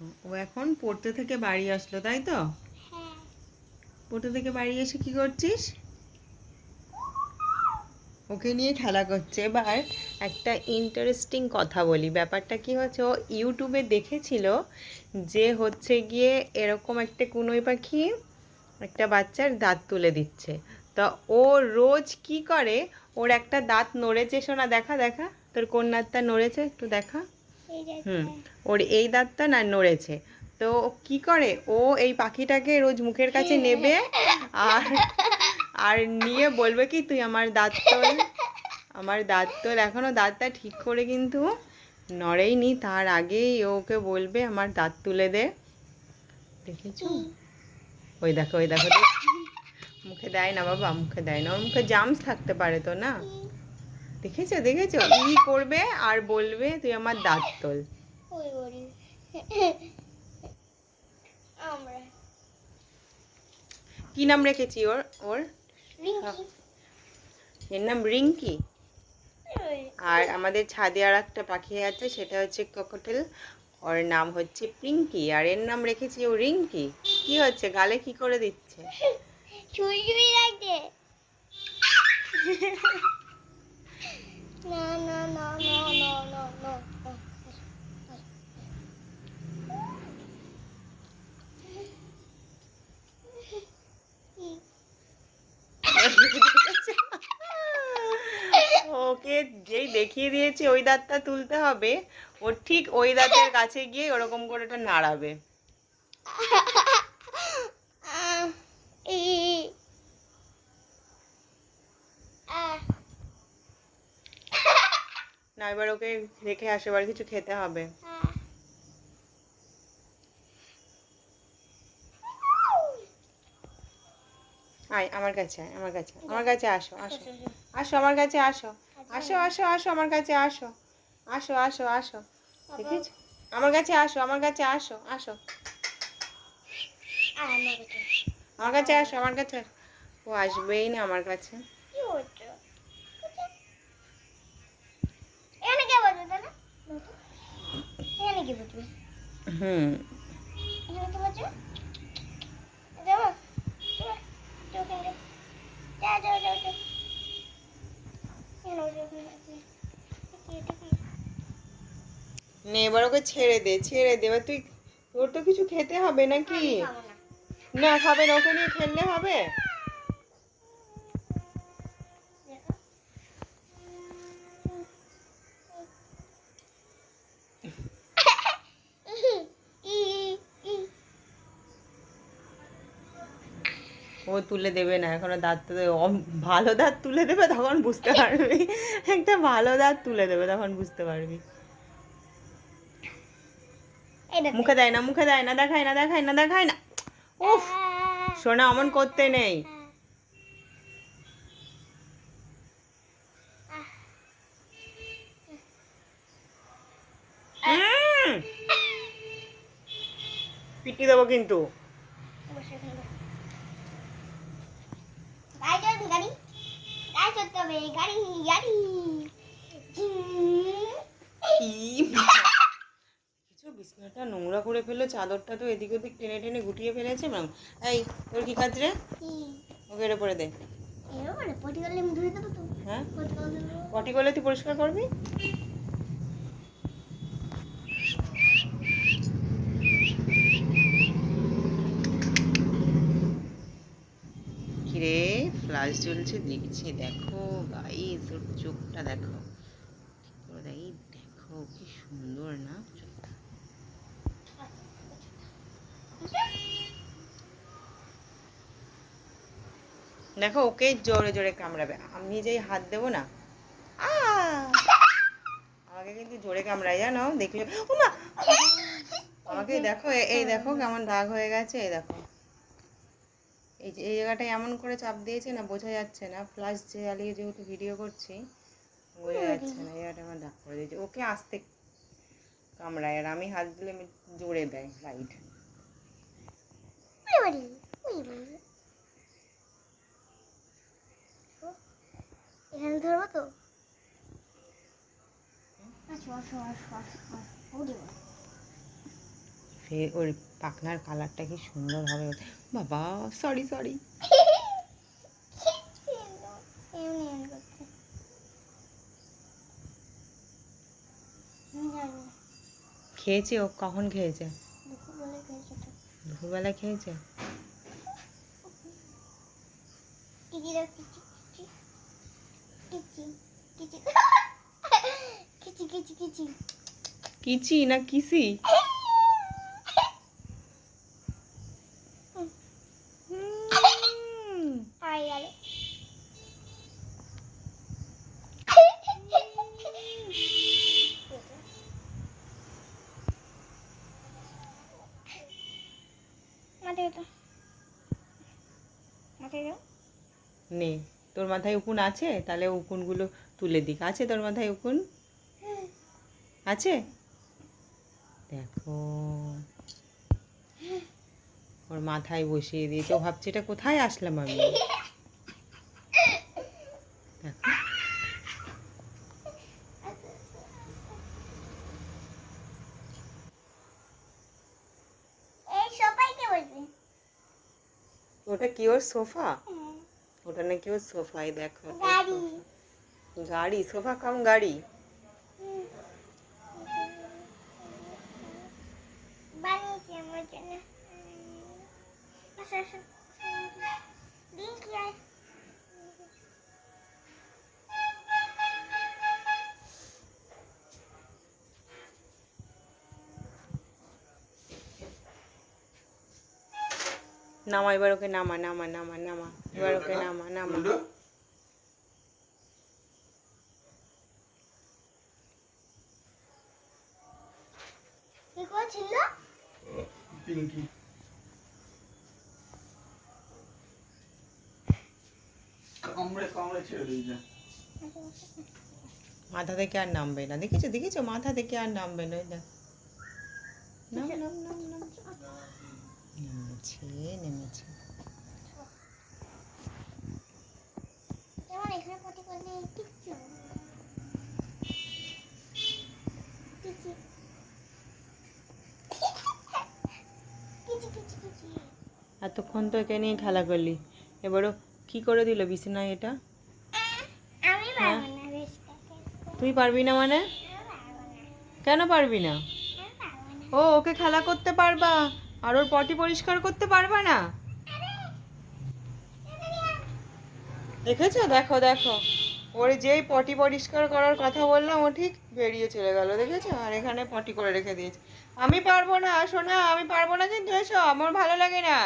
ও এখন পড়তে থেকে বাড়ি আসলো তাই তো? হ্যাঁ। পড়তে থেকে বাড়ি এসে কি করছিস? ওকে নিয়ে খেলা করছে। এবার একটা ইন্টারেস্টিং কথা বলি। ব্যাপারটা কি হচ্ছে ও ইউটিউবে দেখেছিল যে হচ্ছে গিয়ে এরকম একটা কুনোই পাখি একটা বাচ্চার দাঁত তুলে দিচ্ছে। তা ও রোজ কি করে ওর একটা দাঁত নড়েছে শোনা দেখা দেখা। তোর কোন দাঁতটা নড়েছে একটু দেখা। হুম ওর এই দাঁতটা না নড়েছে। তো কি করে? ও এই পাখিটাকে রোজ মুখের কাছে নেবে আর আর নিয়ে বলবে কি তুই আমার দাঁত তোল। আমার দাঁত তোল। এখনও দাঁতটা ঠিক করে কিন্তু নড়েইনি। তার আগেই ওকে বলবে আমার দাঁত তুলে দে। দেখেছ? ওই দেখো ওই দেখো। দেখ। মুখে দেয় না বাবা মুখে দেয় না। ওর মুখে জামস থাকতে পারে তো না? দেখেছ দেখেছ? ই করবে আর বলবে তুই আমার দাঁত তোল। কি নাম রেখেছি ওর ওর? এর নাম রিঙ্কি? আর আমাদের ছাদে আর একটা পাখি আছে সেটা হচ্ছে ককটেল। ওর নাম হচ্ছে পিঙ্কি আর এর নাম রেখেছি ও রিঙ্কি। কি হচ্ছে? গালে কি করে দিচ্ছে? লাগছে। No, no, no, no, no, no, no. ওকে যেই দেখিয়ে দিয়েছি ওই দাঁতটা তুলতে হবে ও ঠিক ওই দাঁতের কাছে গিয়ে ওরকম করে ওটা নাড়াবে Ah. না এবার ওকে রেখে আসে এবার কিছু খেতে হবে। আয় আমার কাছে আয় আমার কাছে আমার কাছে আসো আসো। আসো আমার কাছে আসো। আসো আসো আসো আমার কাছে আসো। আসো আসো আসো। দেখেছ? আমার কাছে আসো আমার কাছে আসো আসো। আমার কাছে। আসো আমার কাছে ও আসবেই না আমার কাছে কি হচ্ছে এখানে কে বসবে না এখানে কি বসবে হুম। এখানে কি যাও যাও যাও যাও যাও নে এবার ওকে ছেড়ে দে ছেড়ে দে। এবার তুই তোর তো কিছু খেতে হবে নাকি? না। না খাবে না ওকে নিয়ে খেললে হবে? ও তুলে দেবে না এখনও দাঁত তো ভালো দাঁত তুলে দেবে তখন বুঝতে পারবি। একটা ভালো দাঁত তুলে দেবে তখন বুঝতে পারবি। মুখে দেয় না মুখে দেয় না দেখায় না দেখায় না দেখায় না। উফ সোনা অমন করতে নেই। পিটি দেবো কিন্তু। বসে গাড়ি চলবে গাড়ি গাড়ি হবে। কিছু বিছনাটা নোংরা করে ফেলল চাদরটা তো এদিক ওদিক টেনে টেনে গুটিয়ে ফেলেছে ম্যাম। এই তোর কি কাজ রে? ওকে এটা পরে দে পটি করলে আমি ধুয়ে দেবো তো। হ্যাঁ? পটি করলে তুই পরিষ্কার করবি কিরে ফ্লাশ চলছে, দেখছি, দেখো গাইস ওর চোখটা দেখো। এই দেখো, কি সুন্দর না? দেখো, ওকে জোরে জোরে কামড়াবে। আমি যেই হাত দেবো না! আমাকে কিন্তু জোরে কামড়ায়, জানো? দেখলে আমাকে দেখো, এই দেখো কেমন দাগ হয়ে গেছে, এই দেখো। এই যে এই জায়গাটায় এমন করে চাপ দিয়েছে না বোঝা যাচ্ছে না। ফ্লাশ জ্বালিয়ে যেহেতু ভিডিও করছি বোঝা যাচ্ছে না জায়গাটা আমার দাগ করে দিয়েছে ওকে আস্তে কামড়ায় আর আমি হাত দিলে আমি জোরে দেয় লাইট এখানে ধরবো তো। ফে ওর পাখনার কালারটা কি সুন্দর হবে বাবা সরি সরি খেয়েছে ও? কখন খেয়েছে? দুপুর খেয়েছে? দুপুরবেলা খেয়েছে কিচি না কিসি হুম। আই গেল মাথায় দাও মাথায় দাও নে তোর মাথায় উকুন আছে? তাহলে উকুনগুলো তুলে দিক। আছে তোর মাথায় উকুন? আছে? দেখো। ওর মাথায় বসিয়ে দিয়েছে। ও ভাবছে এটা কোথায় আসলাম আমি দেখো এই সবাইকে বলবে ওটা কি ওর সোফা? ওটা নাকি ওর সোফাই দেখো গাড়ি। সোফা। কাম গাড়ি। বানিয়েছি আমার জন্য। নামা এবার ওকে নামা নামা নামা নামা এবার ওকে নামা নামা। পিঙ্কি। কামড়ে কামড়ে ছেড়ে দিয়েছে। মাথা থেকে আর নামবে না। দেখেছ দেখেছ? মাথা থেকে আর নামবে না নাম নাম নাম নাম নেমেছে নেমেছে যেমন এখানে পটি করলে কিচ্ছু কিচি কিচি কিচি কিচি এতক্ষণ তো একে নিয়ে খেলা করলি। এবারও কি করে দিল বিছানায় এটা? বেশটাকে তুই পারবি না মানে কেন পারবি না আমি পারব না? ও ওকে খেলা করতে পারবা আর ওর পটি পরিষ্কার করতে পারবা না? দেখেছ? দেখো দেখো। ওর যেই পটি পরিষ্কার করার কথা বললাম ও ঠিক বেরিয়ে চলে গেল দেখেছ? আর এখানে পটি করে রেখে দিয়েছে। আমি পারব না আসো না আমি পারব না কিন্তু এসো আমার ভালো লাগে না।